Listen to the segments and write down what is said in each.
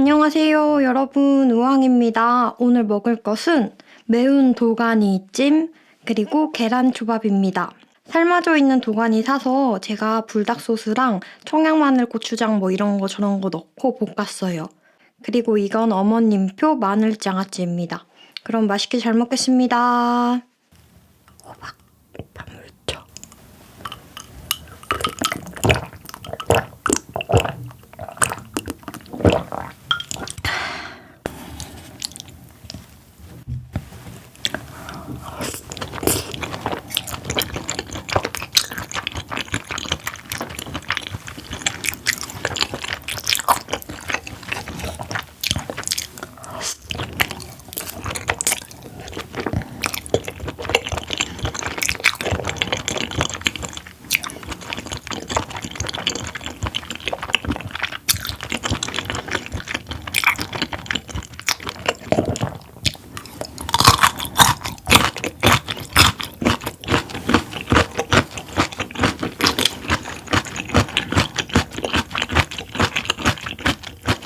안녕하세요, 여러분. 우왕입니다. 오늘 먹을 것은 매운 도가니 찜 그리고 계란 초밥입니다. 삶아져 있는 도가니 사서 제가 불닭 소스랑 청양 마늘 고추장 뭐 이런 거 저런 거 넣고 볶았어요. 그리고 이건 어머님표 마늘 장아찌입니다. 그럼 맛있게 잘 먹겠습니다.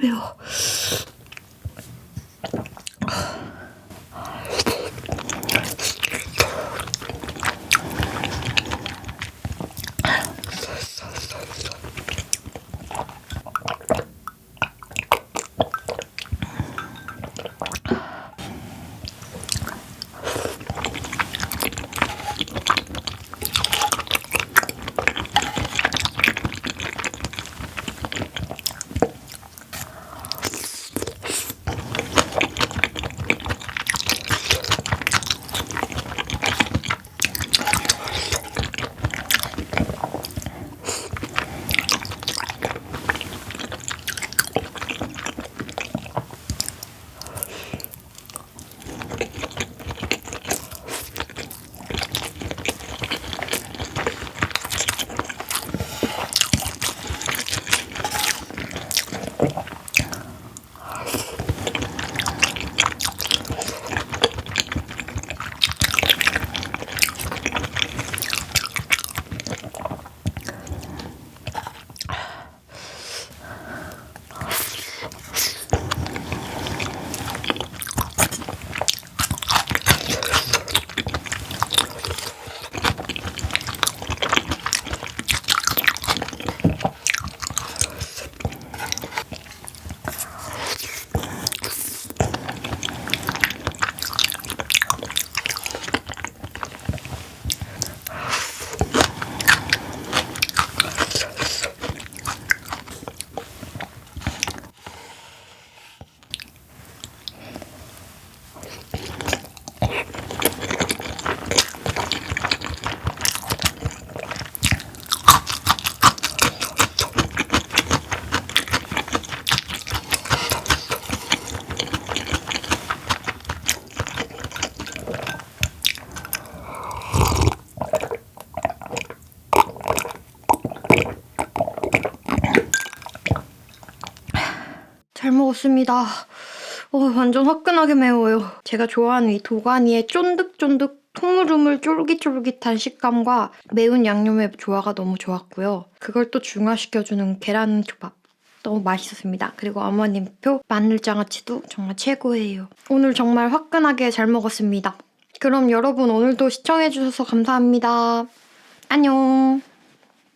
정말 잘 먹었습니다. 어, 완전 화끈하게 매워요. 제가 좋아하는 이 도가니의 쫀득쫀득 통으루물 쫄깃쫄깃한 식감과 매운 양념의 조화가 너무 좋았고요. 그걸 또 중화시켜주는 계란 초밥. 너무 맛있었습니다. 그리고 어머님표 마늘장아찌도 정말 최고예요. 오늘 정말 화끈하게 잘 먹었습니다. 그럼 여러분 오늘도 시청해주셔서 감사합니다. 안녕.